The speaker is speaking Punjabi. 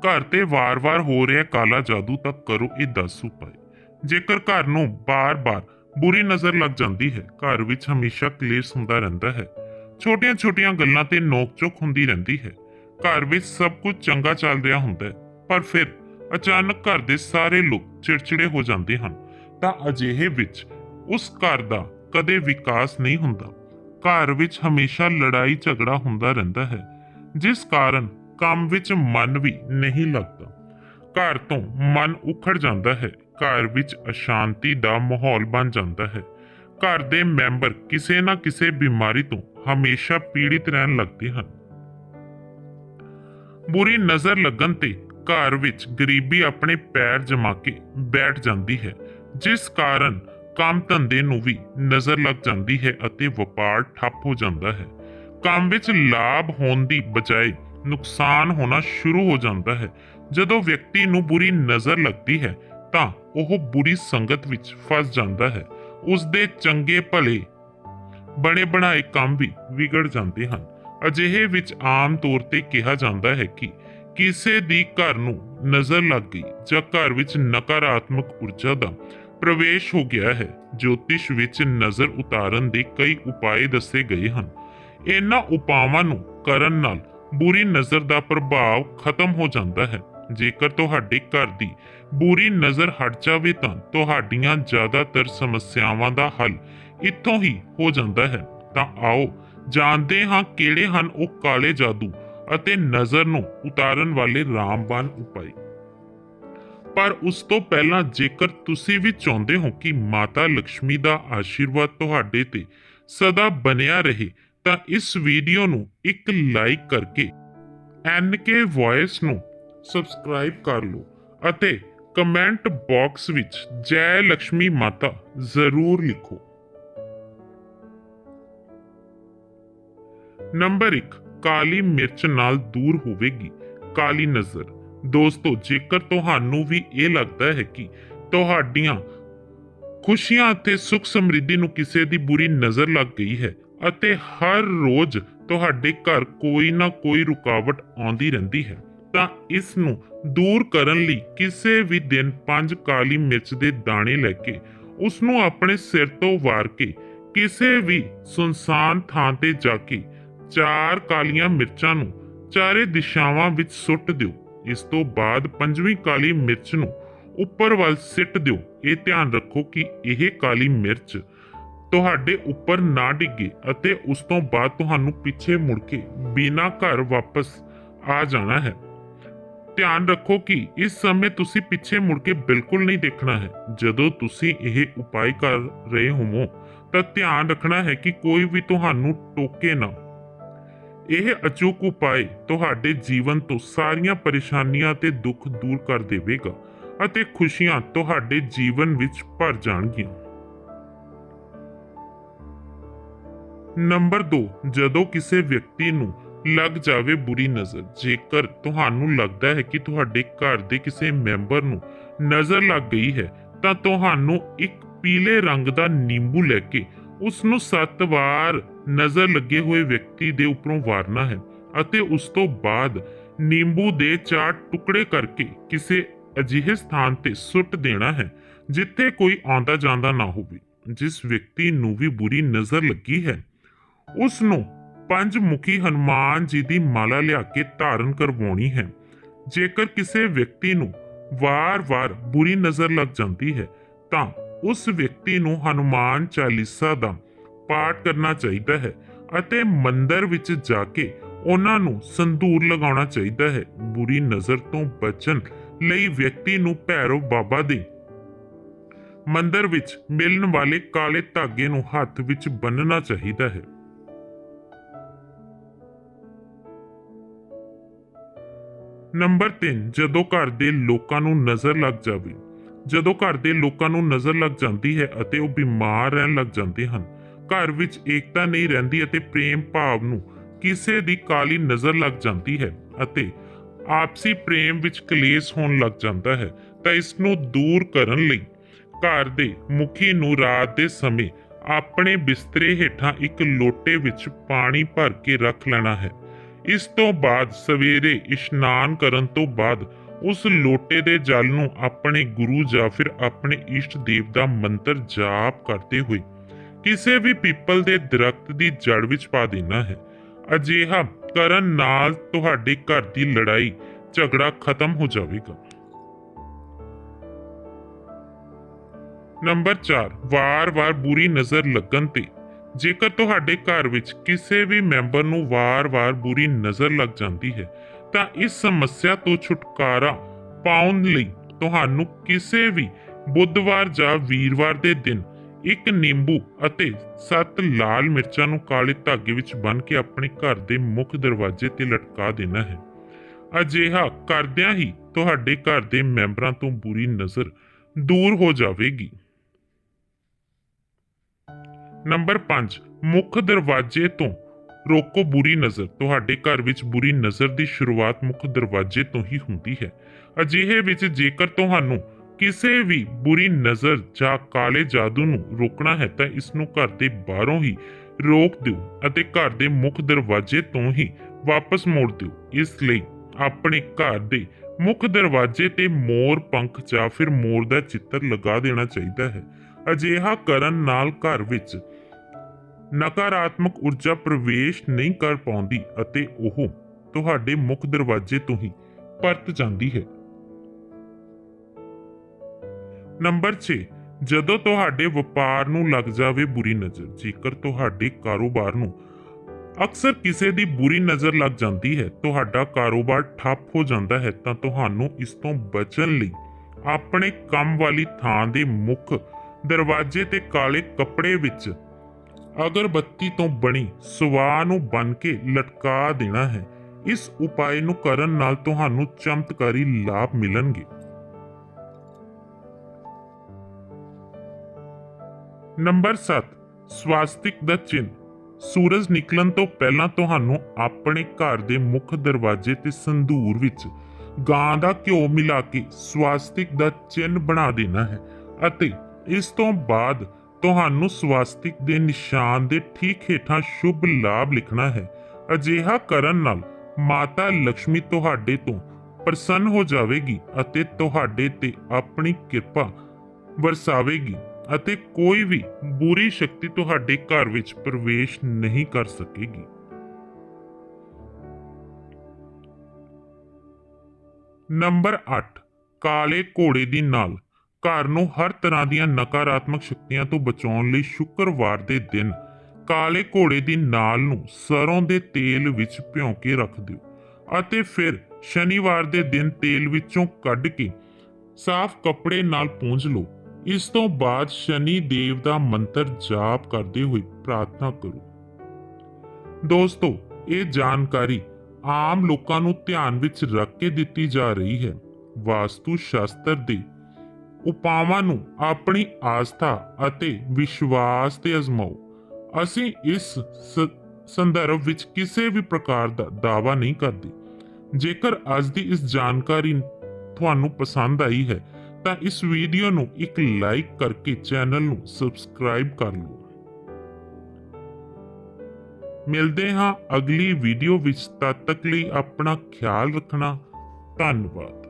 ਘਰ ਤੇ ਵਾਰ-ਵਾਰ ਹੋ ਰਿਹਾ ਕਾਲਾ ਜਾਦੂ ਤਾਂ ਕਰੋ ਇਹ 10 ਉਪਾਏ ਜੇਕਰ ਘਰ ਨੂੰ ਬਾਰ-ਬਾਰ ਬੁਰੀ ਨਜ਼ਰ ਲੱਗ ਜਾਂਦੀ ਹੈ, ਘਰ ਵਿੱਚ ਹਮੇਸ਼ਾ ਕਲੇਸ਼ ਹੁੰਦਾ ਰਹਿੰਦਾ ਹੈ। ਛੋਟੀਆਂ-ਛੋਟੀਆਂ ਗੱਲਾਂ ਤੇ ਨੋਕ-ਝੋਕ ਹੁੰਦੀ ਰਹਿੰਦੀ ਹੈ। ਘਰ ਵਿੱਚ ਸਭ ਕੁਝ ਚੰਗਾ ਚੱਲ ਰਿਹਾ ਹੁੰਦਾ ਹੈ, ਪਰ ਫਿਰ ਅਚਾਨਕ ਘਰ ਦੇ ਸਾਰੇ ਲੋਕ ਚਿੜਚਿੜੇ ਹੋ ਜਾਂਦੇ ਹਨ। ਤਾਂ ਅਜਿਹੇ ਵਿੱਚ ਉਸ ਘਰ ਦਾ ਕਦੇ ਵਿਕਾਸ ਨਹੀਂ ਹੁੰਦਾ। ਘਰ ਵਿੱਚ ਹਮੇਸ਼ਾ ਲੜਾਈ ਝਗੜਾ ਹੁੰਦਾ ਰਹਿੰਦਾ ਹੈ, ਜਿਸ ਕਾਰਨ ਕੰਮ ਵਿੱਚ ਮਨ ਵੀ ਨਹੀਂ ਲੱਗਦਾ। ਘਰ ਤੋਂ ਮਨ ਉਖੜ ਜਾਂਦਾ ਹੈ। ਘਰ ਵਿੱਚ ਅਸ਼ਾਂਤੀ ਦਾ ਮਾਹੌਲ ਬਣ ਜਾਂਦਾ ਹੈ। ਘਰ ਦੇ ਮੈਂਬਰ ਕਿਸੇ ਨਾ ਕਿਸੇ ਬਿਮਾਰੀ ਤੋਂ ਹਮੇਸ਼ਾ ਪੀੜਿਤ ਰਹਿਣ ਲੱਗਦੇ ਹਨ। ਬੁਰੀ ਨਜ਼ਰ ਲੱਗਣ ਤੇ ਘਰ ਵਿੱਚ ਗਰੀਬੀ ਆਪਣੇ ਪੈਰ ਜਮਾ ਕੇ ਬੈਠ ਜਾਂਦੀ ਹੈ, ਜਿਸ ਕਾਰਨ ਕੰਮ ਧੰਦੇ ਨੂੰ ਵੀ ਨਜ਼ਰ ਲੱਗ ਜਾਂਦੀ ਹੈ ਅਤੇ ਵਪਾਰ ਠੱਪ ਹੋ ਜਾਂਦਾ ਹੈ। ਕੰਮ ਵਿੱਚ ਲਾਭ ਹੋਣ ਦੀ ਬਜਾਏ ਨੁਕਸਾਨ ਹੋਣਾ ਸ਼ੁਰੂ ਹੋ ਜਾਂਦਾ ਹੈ। ਜਦੋਂ ਵਿਅਕਤੀ ਨੂੰ ਬੁਰੀ ਨਜ਼ਰ ਲੱਗਦੀ ਹੈ, ਤਾਂ ਉਹ ਬੁਰੀ ਸੰਗਤ ਵਿੱਚ ਫਸ ਜਾਂਦਾ ਹੈ। ਉਸ ਦੇ ਚੰਗੇ ਭਲੇ ਬਣੇ ਬਣਾਏ ਕੰਮ ਵੀ ਵਿਗੜ ਜਾਂਦੇ ਹਨ। ਅਜਿਹੇ ਵਿੱਚ ਆਮ ਤੌਰ ਤੇ ਕਿਹਾ ਜਾਂਦਾ ਹੈ ਕਿ ਕਿਸੇ ਦੀ ਘਰ ਨੂੰ ਨਜ਼ਰ ਲੱਗ ਗਈ ਜਾਂ ਘਰ ਵਿੱਚ ਨਕਾਰਾਤਮਕ ਊਰਜਾ ਦਾ ਪ੍ਰਵੇਸ਼ ਹੋ ਗਿਆ ਹੈ, ਜੋਤਿਸ਼ ਵਿੱਚ ਨਜ਼ਰ ਉਤਾਰਨ ਦੇ ਕਈ ਉਪਾਏ ਦੱਸੇ ਗਏ ਹਨ। ਇਹਨਾਂ ਉਪਾਵਾਂ ਨੂੰ ਕਰਨ ਨਾਲ ਬੁਰੀ ਨਜ਼ਰ ਦਾ ਪ੍ਰਭਾਵ ਖਤਮ ਹੋ ਜਾਂਦਾ ਹੈ। ਜੇਕਰ ਤੁਹਾਡੇ ਘਰ ਦੀ ਬੁਰੀ ਨਜ਼ਰ ਹਟ ਜਾਵੇ ਤਾਂ ਤੁਹਾਡੀਆਂ ਜ਼ਿਆਦਾਤਰ ਸਮੱਸਿਆਵਾਂ ਦਾ ਹੱਲ ਇੱਥੋਂ ਹੀ ਹੋ ਜਾਂਦਾ ਹੈ। ਤਾਂ ਆਓ ਜਾਣਦੇ ਹਾਂ ਕਿਹੜੇ ਹਨ ਉਹ ਕਾਲੇ ਜਾਦੂ ਅਤੇ ਨਜ਼ਰ ਨੂੰ ਉਤਾਰਨ ਵਾਲੇ ਰਾਮਬਾਨ ਉਪਾਅ ਪਰ ਉਸ ਤੋਂ ਪਹਿਲਾਂ ਜੇਕਰ ਤੁਸੀਂ ਵੀ ਚਾਹੁੰਦੇ ਹੋ ਕਿ ਮਾਤਾ ਲక్ష్ਮੀ ਦਾ ਆਸ਼ੀਰਵਾਦ ਤੁਹਾਡੇ ਤੇ ਸਦਾ ਬਣਿਆ ਰਹੇ ਤਾਂ ਇਸ ਵੀਡੀਓ ਨੂੰ ਇੱਕ ਲਾਈਕ ਕਰਕੇ ਐਨਕੇ ਵੌਇਸ ਨੂੰ ਸਬਸਕ੍ਰਾਈਬ ਕਰ ਲਓ ਅਤੇ ਕਮੈਂਟ ਬਾਕਸ ਵਿੱਚ ਜੈ ਲక్ష్ਮੀ ਮਾਤਾ ਜ਼ਰੂਰ ਲਿਖੋ। ਨੰਬਰ 1 ਕਾਲੀ ਮਿਰਚ ਨਾਲ ਦੂਰ ਹੋਵੇਗੀ। ਕਾਲੀ ਨਜ਼ਰ, ਦੋਸਤੋ, ਜੇਕਰ ਤੁਹਾਨੂੰ ਵੀ ਇਹ ਲੱਗਦਾ ਹੈ ਕਿ ਤੁਹਾਡੀਆਂ ਖੁਸ਼ੀਆਂ ਅਤੇ ਸੁਖ ਸਮਰਿੱਧੀ ਨੂੰ ਕਿਸੇ ਦੀ ਬੁਰੀ ਨਜ਼ਰ ਲੱਗ ਗਈ ਹੈ ਅਤੇ ਹਰ ਰੋਜ਼ ਤੁਹਾਡੇ ਘਰ ਕੋਈ ਨਾ ਕੋਈ ਰੁਕਾਵਟ ਆਉਂਦੀ ਰਹਿੰਦੀ ਹੈ। ਤਾਂ ਇਸ ਨੂੰ ਦੂਰ ਕਰਨ ਲਈ ਕਿਸੇ ਵੀ ਦਿਨ ਪੰਜ ਕਾਲੀ ਮਿਰਚ ਦੇ ਦਾਣੇ ਲੈ ਕੇ ਉਸ ਨੂੰ ਆਪਣੇ ਸਿਰ ਤੋਂ ਵਾਰ ਕੇ, ਕਿਸੇ ਵੀ ਸੁਨਸਾਨ ਥਾਂ ਤੇ ਜਾ ਕੇ ਚਾਰ ਕਾਲੀਆਂ ਮਿਰਚਾਂ ਨੂੰ ਚਾਰੇ ਦਿਸ਼ਾਵਾਂ ਵਿੱਚ ਸੁੱਟ ਦਿਓ। ਇਸ ਤੋਂ ਬਾਅਦ ਪੰਜਵੀਂ ਕਾਲੀ ਮਿਰਚ ਨੂੰ ਉੱਪਰ ਵੱਲ ਸਿੱਟ ਦਿਓ। ਇਹ ਧਿਆਨ ਰੱਖੋ ਕਿ ਇਹ ਕਾਲੀ ਮਿਰਚ ਤੁਹਾਡੇ ਉੱਪਰ ਨਾ ਡਿੱਗੇ ਅਤੇ ਉਸ ਤੋਂ ਬਾਅਦ ਤੁਹਾਨੂੰ ਪਿੱਛੇ ਮੁੜ ਕੇ ਬਿਨਾਂ ਘਰ ਵਾਪਸ ਆ ਜਾਣਾ ਹੈ। ਧਿਆਨ ਰੱਖੋ ਕਿ ਇਸ ਸਮੇਂ ਤੁਸੀਂ ਪਿੱਛੇ ਮੁੜ ਕੇ ਬਿਲਕੁਲ ਨਹੀਂ ਦੇਖਣਾ ਹੈ। ਜਦੋਂ ਤੁਸੀਂ ਇਹ ਉਪਾਅ ਕਰ ਰਹੇ ਹੋਵੋ, ਤਾਂ ਧਿਆਨ ਰੱਖਣਾ ਹੈ ਕਿ ਕੋਈ ਵੀ ਤੁਹਾਨੂੰ ਟੋਕੇ ਨਾ। ਇਹ ਅਚੂਕ ਉਪਾਅ ਤੁਹਾਡੇ ਜੀਵਨ ਤੋਂ ਸਾਰੀਆਂ ਪਰੇਸ਼ਾਨੀਆਂ ਤੇ ਦੁੱਖ ਦੂਰ ਕਰ ਦੇਵੇਗਾ ਅਤੇ ਖੁਸ਼ੀਆਂ ਤੁਹਾਡੇ ਜੀਵਨ ਵਿੱਚ ਭਰ ਜਾਣਗੀਆਂ। ਨੰਬਰ 2 ਜਦੋਂ ਕਿਸੇ ਵਿਅਕਤੀ ਨੂੰ ਲੱਗ ਜਾਵੇ ਬੁਰੀ ਨਜ਼ਰ, ਜੇਕਰ ਤੁਹਾਨੂੰ ਲੱਗਦਾ ਹੈ ਕਿ ਤੁਹਾਡੇ ਘਰ ਦੇ ਕਿਸੇ ਮੈਂਬਰ ਨੂੰ ਨਜ਼ਰ ਲੱਗ ਗਈ ਹੈ, ਤਾਂ ਤੁਹਾਨੂੰ ਇੱਕ ਪੀਲੇ ਰੰਗ ਦਾ ਨਿੰਬੂ ਲੈ ਕੇ ਉਸ ਨੂੰ ਸੱਤ ਵਾਰ ਨਜ਼ਰ ਲੱਗੇ ਹੋਏ ਵਿਅਕਤੀ ਦੇ ਉੱਪਰੋਂ ਵਾਰਨਾ ਹੈ ਅਤੇ ਉਸ ਤੋਂ ਬਾਅਦ ਨਿੰਬੂ ਦੇ ਚਾਰ ਟੁਕੜੇ ਕਰਕੇ ਕਿਸੇ ਅਜਿਹੇ ਸਥਾਨ ਤੇ ਸੁੱਟ ਦੇਣਾ ਹੈ, ਜਿੱਥੇ ਕੋਈ ਆਉਂਦਾ ਜਾਂਦਾ ਨਾ ਹੋਵੇ, ਜਿਸ ਵਿਅਕਤੀ ਨੂੰ ਵੀ ਬੁਰੀ ਨਜ਼ਰ ਲੱਗੀ ਹੈ। ਉਸ ਨੂੰ ਪੰਜ ਮੁਖੀ ਹਨੂਮਾਨ ਜੀ ਦੀ ਮਾਲਾ ਲਿਆ ਕੇ ਧਾਰਨ ਕਰਵਾਉਣੀ ਹੈ। ਜੇਕਰ ਕਿਸੇ ਵਿਅਕਤੀ ਨੂੰ ਵਾਰ-ਵਾਰ ਬੁਰੀ ਨਜ਼ਰ ਲੱਗ ਜਾਂਦੀ ਹੈ, ਤਾਂ ਉਸ ਵਿਅਕਤੀ ਨੂੰ ਹਨੂਮਾਨ ਚਾਲੀਸਾ ਦਾ ਪਾਠ ਕਰਨਾ ਚਾਹੀਦਾ ਹੈ ਅਤੇ ਮੰਦਰ ਵਿੱਚ ਜਾ ਕੇ ਉਹਨਾਂ ਨੂੰ ਸੰਧੂਰ ਲਗਾਉਣਾ ਚਾਹੀਦਾ ਹੈ। ਬੁਰੀ ਨਜ਼ਰ ਤੋਂ ਬਚਣ ਲਈ ਵਿਅਕਤੀ ਨੂੰ ਭੈਰੋ ਬਾਬਾ ਦੇ ਮੰਦਰ ਵਿੱਚ ਮਿਲਣ ਵਾਲੇ ਕਾਲੇ ਧਾਗੇ ਨੂੰ ਹੱਥ ਵਿੱਚ ਬੰਨਣਾ ਚਾਹੀਦਾ ਹੈ। ਨੰਬਰ 3 ਜਦੋਂ ਘਰ ਦੇ ਲੋਕਾਂ ਨੂੰ ਨਜ਼ਰ ਲੱਗ ਜਾਵੇ। ਜਦੋਂ ਘਰ ਦੇ ਲੋਕਾਂ ਨੂੰ ਨਜ਼ਰ ਲੱਗ ਜਾਂਦੀ ਹੈ ਅਤੇ ਉਹ ਬਿਮਾਰ ਰਹਿਣ ਲੱਗ ਜਾਂਦੇ ਹਨ, ਘਰ ਵਿੱਚ ਏਕਤਾ ਨਹੀਂ ਰਹਿੰਦੀ ਅਤੇ ਪ੍ਰੇਮ ਭਾਵ ਨੂੰ ਕਿਸੇ ਦੀ ਕਾਲੀ ਨਜ਼ਰ ਲੱਗ ਜਾਂਦੀ ਹੈ ਅਤੇ ਆਪਸੀ ਪ੍ਰੇਮ ਵਿੱਚ ਕਲੇਸ਼ ਹੋਣ ਲੱਗ ਜਾਂਦਾ ਹੈ, ਤਾਂ ਇਸ ਨੂੰ ਦੂਰ ਕਰਨ ਲਈ ਘਰ ਦੇ ਮੁਖੀ ਨੂੰ ਰਾਤ ਦੇ ਸਮੇਂ ਆਪਣੇ ਬਿਸਤਰੇ ਹੇਠਾਂ ਇੱਕ ਲੋਟੇ ਵਿੱਚ ਪਾਣੀ ਭਰ ਕੇ ਰੱਖ ਲੈਣਾ ਹੈ। ਇਸ ਤੋਂ ਬਾਅਦ ਸਵੇਰੇ ਇਸ਼ਨਾਨ ਕਰਨ ਤੋਂ ਬਾਅਦ ਉਸ ਲੋਟੇ ਦੇ ਜਲ ਨੂੰ ਆਪਣੇ ਗੁਰੂ ਜਾਂ ਫਿਰ ਆਪਣੇ ਇਸ਼ਟ ਦੇਵ ਦਾ ਮੰਤਰ ਜਾਪ ਕਰਦੇ ਹੋਏ ਕਿਸੇ ਵੀ ਪੀਪਲ ਦੇ ਦਰਖਤ ਦੀ ਜੜ ਵਿੱਚ ਪਾ ਦੇਣਾ ਹੈ। ਅਜਿਹਾ ਕਰਨ ਨਾਲ ਤੁਹਾਡੇ ਘਰ ਦੀ ਲੜਾਈ, ਝਗੜਾ ਖਤਮ ਹੋ ਜਾਵੇਗਾ। ਨੰਬਰ 4 ਵਾਰ-ਵਾਰ ਬੁਰੀ ਨਜ਼ਰ ਲੱਗਣ ਤੇ ਜੇਕਰ ਤੁਹਾਡੇ ਘਰ ਵਿੱਚ ਕਿਸੇ ਵੀ ਮੈਂਬਰ ਨੂੰ ਵਾਰ-ਵਾਰ ਬੁਰੀ ਨਜ਼ਰ ਲੱਗ ਜਾਂਦੀ ਹੈ, ਤਾਂ ਇਸ ਸਮੱਸਿਆ ਤੋਂ ਛੁਟਕਾਰਾ ਪਾਉਣ ਲਈ ਤੁਹਾਨੂੰ ਕਿਸੇ ਵੀ ਬੁੱਧਵਾਰ ਜਾਂ ਵੀਰਵਾਰ ਦੇ ਦਿਨ ਇੱਕ ਨਿੰਬੂ ਅਤੇ ਸੱਤ ਲਾਲ ਮਿਰਚਾਂ ਨੂੰ ਕਾਲੇ ਧਾਗੇ ਵਿੱਚ ਬੰਨ ਕੇ ਆਪਣੇ ਘਰ ਦੇ ਮੁੱਖ ਦਰਵਾਜ਼ੇ ਤੇ ਲਟਕਾ ਦੇਣਾ ਹੈ। ਅਜਿਹਾ ਕਰਦਿਆਂ ਹੀ ਤੁਹਾਡੇ ਘਰ ਦੇ ਮੈਂਬਰਾਂ ਤੋਂ ਬੁਰੀ ਨਜ਼ਰ ਦੂਰ ਹੋ ਜਾਵੇਗੀ। ਨੰਬਰ 5 ਮੁੱਖ ਦਰਵਾਜ਼ੇ ਤੋਂ ਰੋਕੋ ਬੁਰੀ ਨਜ਼ਰ। ਤੁਹਾਡੇ ਘਰ ਵਿੱਚ ਬੁਰੀ ਨਜ਼ਰ ਦੀ ਸ਼ੁਰੂਆਤ ਮੁੱਖ ਦਰਵਾਜ਼ੇ ਤੋਂ ਹੀ ਹੁੰਦੀ ਹੈ। ਅਜਿਹੇ ਵਿੱਚ ਜੇਕਰ ਤੁਹਾਨੂੰ ਕਿਸੇ ਵੀ ਬੁਰੀ ਨਜ਼ਰ ਜਾਂ ਕਾਲੇ ਜਾਦੂ ਨੂੰ ਰੋਕਣਾ ਹੈ, ਤਾਂ ਇਸ ਨੂੰ ਘਰ ਦੇ ਬਾਹਰੋਂ ਹੀ ਰੋਕ ਦਿਓ ਅਤੇ ਘਰ ਦੇ ਮੁੱਖ ਦਰਵਾਜ਼ੇ ਤੋਂ ਹੀ ਵਾਪਸ ਮੋੜ ਦਿਓ। ਇਸ ਲਈ ਆਪਣੇ ਘਰ ਦੇ ਮੁੱਖ ਦਰਵਾਜ਼ੇ ਤੇ ਮੋਰ, ਪੰਖ ਜਾਂ ਫਿਰ ਮੋਰ ਦਾ ਚਿੱਤਰ ਲਗਾ ਦੇਣਾ ਚਾਹੀਦਾ ਹੈ। ਅਜਿਹਾ ਕਰਨ ਨਾਲ ਘਰ ਵਿੱਚ ਨਕਾਰਾਤਮਕ ਊਰਜਾ ਪ੍ਰਵੇਸ਼ ਨਹੀਂ ਕਰ ਪਾਉਂਦੀ ਅਤੇ ਉਹ ਤੁਹਾਡੇ ਮੁੱਖ ਦਰਵਾਜ਼ੇ ਤੋਂ ਹੀ ਪਰਤ ਜਾਂਦੀ ਹੈ। ਨੰਬਰ 6 ਜਦੋਂ ਤੁਹਾਡੇ ਵਪਾਰ ਨੂੰ ਲੱਗ ਜਾਵੇ ਬੁਰੀ ਨਜ਼ਰ, ਜੇਕਰ ਤੁਹਾਡੇ ਕਾਰੋਬਾਰ ਨੂੰ ਅਕਸਰ ਕਿਸੇ ਦੀ ਬੁਰੀ ਨਜ਼ਰ ਲੱਗ ਜਾਂਦੀ ਹੈ, ਤੁਹਾਡਾ ਕਾਰੋਬਾਰ ਠੱਪ ਹੋ ਜਾਂਦਾ ਹੈ, ਤਾਂ ਤੁਹਾਨੂੰ ਇਸ ਤੋਂ ਬਚਣ ਲਈ ਆਪਣੇ ਕੰਮ ਵਾਲੀ ਥਾਂ ਦੇ ਮੁੱਖ ਦਰਵਾਜ਼ੇ ਤੇ ਕਾਲੇ ਕੱਪੜੇ ਵਿੱਚ ਅਗਰਬੱਤੀ ਤੋਂ ਬਣੀ ਸੁਆਹ ਨੂੰ ਬਨ ਕੇ ਲਟਕਾ ਦੇਣਾ ਹੈ। ਇਸ ਉਪਾਏ ਨੂੰ ਕਰਨ ਨਾਲ ਤੁਹਾਨੂੰ ਚਮਤਕਾਰੀ ਲਾਭ ਮਿਲਣਗੇ। ਨੰਬਰ 7 ਸਵਾਸਤਿਕ ਦਾ ਚਿੰਨ ਸੂਰਜ ਨਿਕਲਣ ਤੋਂ ਪਹਿਲਾਂ ਤੁਹਾਨੂੰ ਆਪਣੇ ਘਰ ਦੇ ਮੁੱਖ ਦਰਵਾਜ਼ੇ ਤੇ ਸੰਧੂਰ ਵਿੱਚ ਗਾਂ ਦਾ ਘਿਓ ਮਿਲਾ ਕੇ ਸਵਾਸਤਿਕ ਦਾ ਚਿੰਨ ਬਣਾ ਦੇਣਾ ਹੈ ਅਤੇ ਇਸ ਤੋਂ ਬਾਅਦ ਤੁਹਾਨੂੰ ਸਵਾਸਤਿਕ ਦੇ ਨਿਸ਼ਾਨ ਦੇ ਠੀਕ ਹੇਠਾਂ ਸ਼ੁਭ ਲਾਭ ਲਿਖਣਾ ਹੈ। ਅਜਿਹਾ ਕਰਨ ਨਾਲ ਮਾਤਾ ਲక్ష్ਮੀ ਤੁਹਾਡੇ ਤੋਂ ਪ੍ਰਸੰਨ ਹੋ ਜਾਵੇਗੀ ਅਤੇ ਤੁਹਾਡੇ ਤੇ ਆਪਣੀ ਕਿਰਪਾ ਵਰਸਾਵੇਗੀ ਅਤੇ ਕੋਈ ਵੀ ਬੁਰੀ ਸ਼ਕਤੀ ਤੁਹਾਡੇ ਘਰ ਵਿੱਚ ਪ੍ਰਵੇਸ਼ ਨਹੀਂ ਕਰ ਸਕੇਗੀ। ਨੰਬਰ 8 ਕਾਲੇ ਘੋੜੇ ਦੀ ਨਾਲ ਘਰ ਨੂੰ ਹਰ ਤਰ੍ਹਾਂ ਦੀਆਂ ਨਕਾਰਾਤਮਕ ਸ਼ਕਤੀਆਂ ਤੋਂ ਬਚਾਉਣ ਲਈ ਸ਼ੁੱਕਰਵਾਰ ਦੇ ਦਿਨ ਕਾਲੇ ਘੋੜੇ ਦੀ ਨਾਲ ਨੂੰ ਸਰੋਂ ਦੇ ਤੇਲ ਵਿੱਚ ਭਿਉਂ ਕੇ ਰੱਖ ਦਿਓ ਅਤੇ ਫਿਰ ਸ਼ਨੀਵਾਰ ਦੇ ਦਿਨ ਤੇਲ ਵਿੱਚੋਂ ਕੱਢ ਕੇ ਸਾਫ਼ ਕੱਪੜੇ ਨਾਲ ਪੂੰਝ ਲਓ। ਇਸ ਤੋਂ ਬਾਅਦ ਸ਼ਨੀ ਦੇਵ ਦਾ ਮੰਤਰ ਜਾਪ ਕਰਦੇ ਹੋਏ ਪ੍ਰਾਰਥਨਾ ਕਰੋ। ਦੋਸਤੋ, ਇਹ ਜਾਣਕਾਰੀ ਆਮ ਲੋਕਾਂ ਨੂੰ ਧਿਆਨ ਵਿੱਚ ਰੱਖ ਕੇ ਦਿੱਤੀ ਜਾ ਰਹੀ ਹੈ। ਵਾਸਤੂ ਸ਼ਾਸਤਰ ਦੇ ਉਪਾਵਾਂ ਨੂੰ ਆਪਣੀ ਆਸਥਾ ਅਤੇ ਵਿਸ਼ਵਾਸ ਤੇ ਅਜ਼ਮਾਓ। ਅਸੀਂ ਇਸ ਸ- ਸੰਦਰਭ ਵਿੱਚ ਕਿਸੇ ਵੀ ਪ੍ਰਕਾਰ ਦਾ ਦਾਅਵਾ ਨਹੀਂ ਕਰਦੇ। ਜੇਕਰ ਅੱਜ ਦੀ ਇਸ ਜਾਣਕਾਰੀ ਤੁਹਾਨੂੰ ਪਸੰਦ ਆਈ ਹੈ, ਤਾਂ ਇਸ ਵੀਡੀਓ ਨੂੰ ਇੱਕ ਲਾਈਕ ਕਰਕੇ ਚੈਨਲ ਨੂੰ ਸਬਸਕ੍ਰਾਈਬ ਕਰ ਲਓ। ਮਿਲਦੇ ਹਾਂ ਅਗਲੀ ਵੀਡੀਓ ਵਿੱਚ, ਤਦ ਤੱਕ ਲਈ ਆਪਣਾ ਖਿਆਲ ਰੱਖਣਾ। ਧੰਨਵਾਦ।